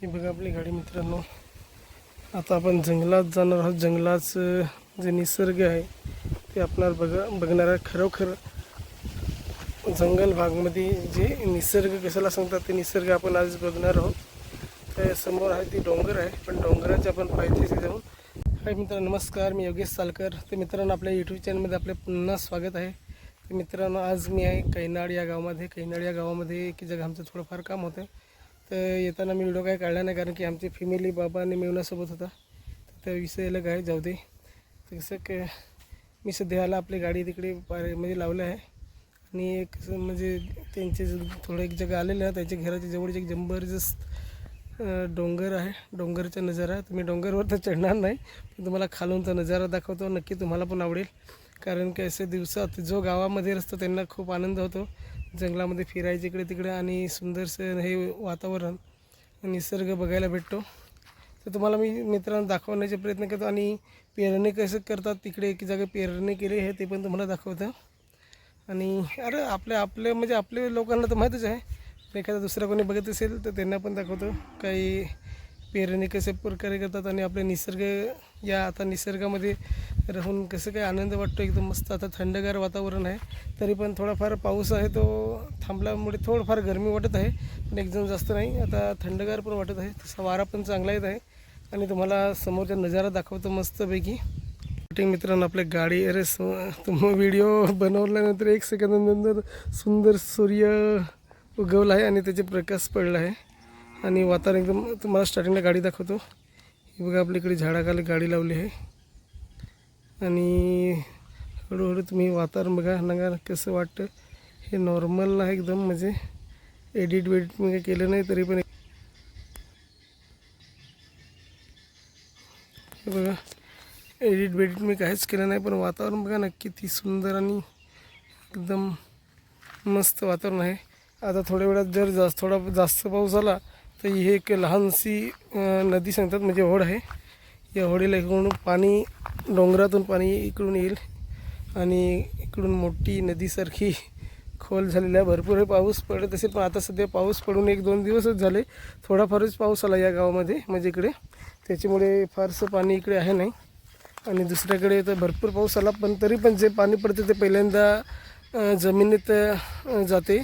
ही बघा आपली गाडी मित्रांनो. आता आपण जंगलात जाणार आहोत. जंगलाचं जे निसर्ग आहे ते आपणार बघा बघणार आहे खरोखर जंगल भागमध्ये जे निसर्ग कशाला सांगतात ते निसर्ग आपण आज बघणार आहोत. त्या समोर आहे ती डोंगर आहे पण डोंगराच्या आपण पायथ्याशी जाऊन. हाय मित्रांनो नमस्कार. मी योगेश सालकर. तर मित्रांनो आपल्या यूट्यूब चॅनलमध्ये आपले पुन्हा स्वागत आहे. तर मित्रांनो आज मी आहे कैनाड या गावामध्ये. कैनाड या गावामध्ये की जग आमचं थोडंफार काम होतं. तर येताना मी व्हिडिओ काय काढला नाही कारण की आमची फॅमिली बाबा आणि मेवण्यासोबत होता. तर त्या विषयाला काय जाऊ दे. तर कसं क मी सध्याला आपली गाडी तिकडे म्हणजे लावलं आहे. आणि एक म्हणजे त्यांचे थोडं एक जग आलेलं आहे त्यांच्या घराच्या जवळचे एक जबरदस्त डोंगर आहे. डोंगरचा नजारा. तुम्ही डोंगरवर तर चढणार नाही पण तुम्हाला खालूनचा नजारा दाखवतो. नक्की तुम्हाला पण आवडेल. कारण की असे दिवसात जो गावामध्ये असतो त्यांना खूप आनंद होतो. जंगलामध्ये फिरायचे इकडे तिकडे आणि सुंदरसं हे वातावरण निसर्ग बघायला भेटतो. तर तुम्हाला मी मित्रांनो दाखवण्याचा प्रयत्न करतो आणि पेरणी कसं करतात तिकडे एक जागा पेरणी केली आहे ते पण तुम्हाला दाखवतं. आणि अरे आपल्या आपल्या म्हणजे आपल्या लोकांना तर माहीतच आहे. एखादा दुसरा कोणी बघत असेल तर त्यांना पण दाखवतो. काही पेरणी कसे प्रकारे करतात आणि आपले निसर्ग या आता निसर्गामध्ये राहून कसं काय आनंद वाटतो एकदम मस्त. आता थंडगार वातावरण आहे तरी पण थोडाफार पाऊस आहे तो थांबल्यामुळे थोडंफार गरमी वाटत आहे पण एकदम जास्त नाही. आता थंडगार पण वाटत आहे तसा वारा पण चांगला येत आहे. आणि तुम्हाला समोरचा नजारा दाखवतो मस्तपैकी. शूटिंग मित्रांनो आपल्या गाडी अरे तुम्ही व्हिडिओ बनवल्यानंतर एक सेकंदानंतर सुंदर सूर्य उगवला आहे आणि त्याचे प्रकाश पडला आहे. आणि वातावरण एकदम तुम्हाला स्टार्टिंगला गाडी दाखवतो. ही बघा आपल्याकडे झाडाखाली गाडी लावली आहे. आणि हळूहळू तुम्ही वातावरण बघा नका कसं वाटतं. हे नॉर्मल आहे एकदम म्हणजे एडिट वेडिट मी काही केलं नाही तरी पण. हे बघा एडिट बेडिट मी काहीच केलं नाही पण वातावरण बघा ना किती सुंदर आणि एकदम मस्त वातावरण आहे. आता थोड्या वेळात जर जास्त थोडा जास्त पाऊस आला तर ही एक लहानशी नदी सांगतात म्हणजे ओढ आहे. या होडीला इकडून पाणी डोंगरातून पाणी इकडून येईल आणि इकडून मोठी नदीसारखी खोल झालेला आहे. भरपूर पाऊस पडत असेल पण आता सध्या पाऊस पडून एक दोन दिवसच झाले. थोडाफारच पाऊस आला या गावामध्ये म्हणजे इकडे. त्याच्यामुळे फारसं पाणी इकडे आहे नाही. आणि दुसऱ्याकडे तर भरपूर पाऊस आला पण तरी पण जे पाणी पडते ते पहिल्यांदा जमिनीत जाते.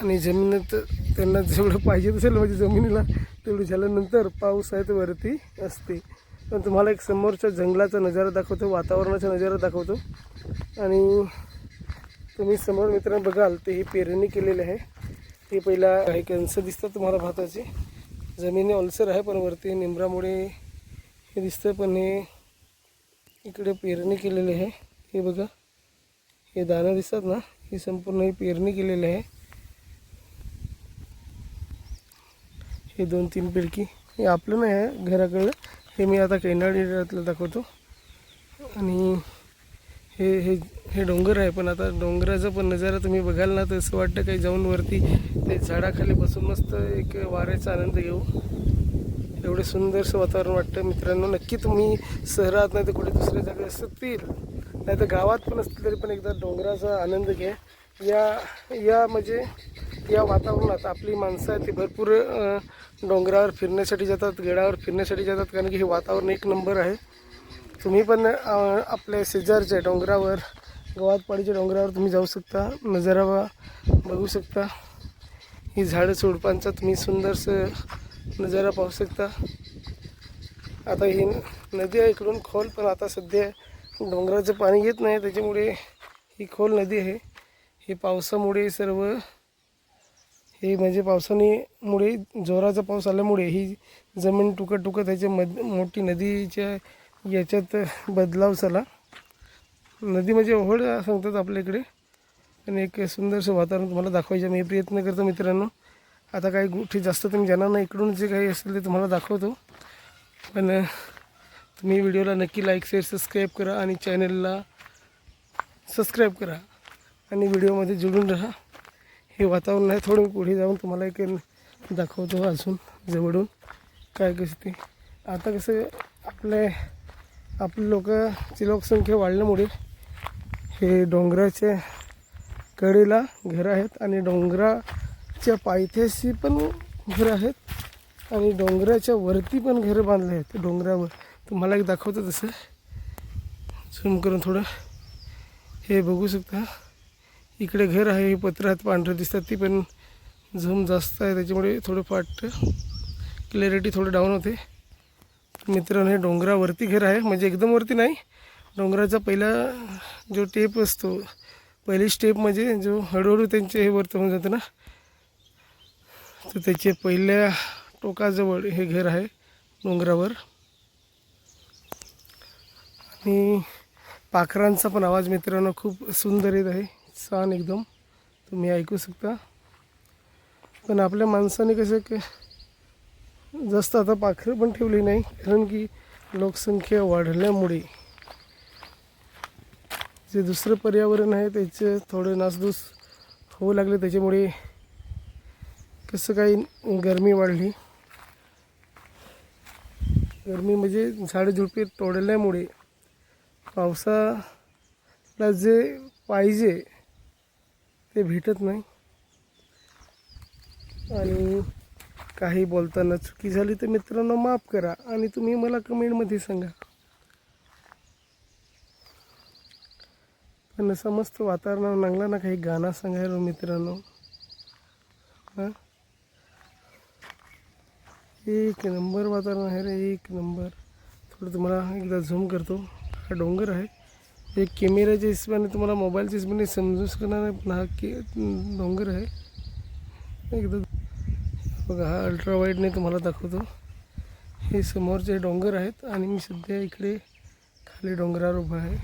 आणि जमिनीत त्यांना जेवढं पाहिजे असेल म्हणजे जमिनीला तेवढं झाल्यानंतर पाऊस आहे वरती असते. पण तुम्हाला एक समोरच्या जंगलाचा नजारा दाखवतो वातावरणाचा नजारा दाखवतो. आणि तुम्ही समोर मित्रांनो बघाल ते ही पेरणी केलेली आहे. हे पहिला काही कणसं दिसतात तुम्हाला भाताचे. जमिनी ऑल्सर आहे पण वरती निंबरामुळे हे दिसतं पण हे इकडे पेरणी केलेली आहे. हे बघा. हे दाणं दिसतात ना ही संपूर्ण ही पेरणी केलेली आहे. हे दोन तीन पिडकी हे आपलं नाही आहे घराकडलं. हे मी आता कैनाडीतलं दाखवतो. आणि हे हे हे डोंगर आहे पण आता डोंगराचा पण नजारा तुम्ही बघाल ना तर असं वाटतं काही जाऊन वरती ते झाडाखाली बसून मस्त एक वाऱ्याचा आनंद घेऊ. एवढं सुंदरसं वातावरण वाटतं मित्रांनो. नक्की तुम्ही शहरात नाही तर कुठे दुसऱ्या जागा असतील. नाही तर गावात पण असतील तरी पण एकदा डोंगराचा आनंद घ्या. या या म्हणजे या वातावरणात आपली माणसं आहेत ती भरपूर डोंगरावर फिरण्यासाठी जातात गडावर फिरण्यासाठी जातात कारण की हे वातावरण एक नंबर आहे. तुम्ही पण आपल्या शेजारच्या डोंगरावर गवातपाडीच्या डोंगरावर तुम्ही जाऊ शकता नजारा बघू शकता. ही झाडं झुडपांचा तुम्ही सुंदरसं नजारा पाहू शकता. आता ही नदी आहे इकडून खोल पण आता सध्या डोंगराचं पाणी येत नाही त्याच्यामुळे ही खोल नदी आहे. ही पावसामुळे सर्व हे म्हणजे पावसाने मुळे जोराचा पाऊस आल्यामुळे ही जमीन टुकत टुकत त्याच्या मद मोठी नदीच्या याच्यात बदलाव झाला. नदी म्हणजे ओहळ सांगतात आपल्या इकडे आणि एक सुंदरसं वातावरण तुम्हाला दाखवायचं मी प्रयत्न करतो मित्रांनो. आता काही गोष्टी जास्त तुम्ही जाणार नाही. इकडून जे काही असेल ते तुम्हाला दाखवतो. पण तुम्ही व्हिडिओला नक्की लाईक शेअर सबस्क्राईब करा आणि चॅनलला सबस्क्राईब करा. आणि व्हिडिओमध्ये जुळून राहा. हे वातावरण आहे. थोडं पुढे जाऊन तुम्हाला एक दाखवतो अजून जवळून काय कसं ते. आता कसं आपले आपले लोकांची लोकसंख्या वाढल्यामुळे हे डोंगराच्या कडेला घरं आहेत आणि डोंगराच्या पायथ्याशी पण घरं आहेत आणि डोंगराच्या वरती पण घरं बांधले आहेत. डोंगरावर तुम्हाला एक दाखवतं तसं. झूम करून थोडं. हे बघू शकता. इकडे घर आहे हे पत्रात पांढरं दिसतात ती पण झूम जास्त आहे त्याच्यामुळे थोडं वाटतं. क्लॅरिटी थोडं डाऊन होते. मित्रांनो हे डोंगरावरती घर आहे म्हणजे एकदम वरती नाही. डोंगराचा पहिला जो टेप असतो पहिली स्टेप म्हणजे जो हळूहळू त्यांचे हे वरती होऊन जातं ना. तर त्याचे पहिल्या टोकाजवळ हे घर आहे डोंगरावर. आणि पाखरांचा पण आवाज मित्रांनो खूप सुंदर येत आहे. छान एकदम. तुम्ही ऐकू शकता. पण आपल्या माणसाने कसं की जास्त आता पाखरं पण ठेवली नाही. कारण की लोकसंख्या वाढल्यामुळे जे दुसरं पर्यावरण आहे त्याचे थोडे नासधूस होऊ लागले. त्याच्यामुळे कसं काही गरमी वाढली. गरमी म्हणजे झाडेझुडपे तोडल्यामुळे पावसाला जे पाहिजे ते भेटत नाही. आणि काही बोलताना चुकी झाली तर मित्रांनो माफ करा आणि तुम्ही मला कमेंटमध्ये सांगा. पण असं मस्त वातावरण लागला ना काही गाणं सांगायला मित्रांनो. हां? एक नंबर वातावरण आहे रे एक नंबर. थोडं तुम्हाला एकदा झूम करतो. हा डोंगर आहे. एक कॅमेऱ्याच्या हिशोबाने तुम्हाला मोबाईलच्या हिशोबाने समजू शकणार नाही पण हा के डोंगर आहे. एकदा बघा हा अल्ट्रा वाईडने तुम्हाला दाखवतो. हे समोरचे डोंगर आहेत आणि मी सध्या इकडे खाली डोंगरावर उभा आहे.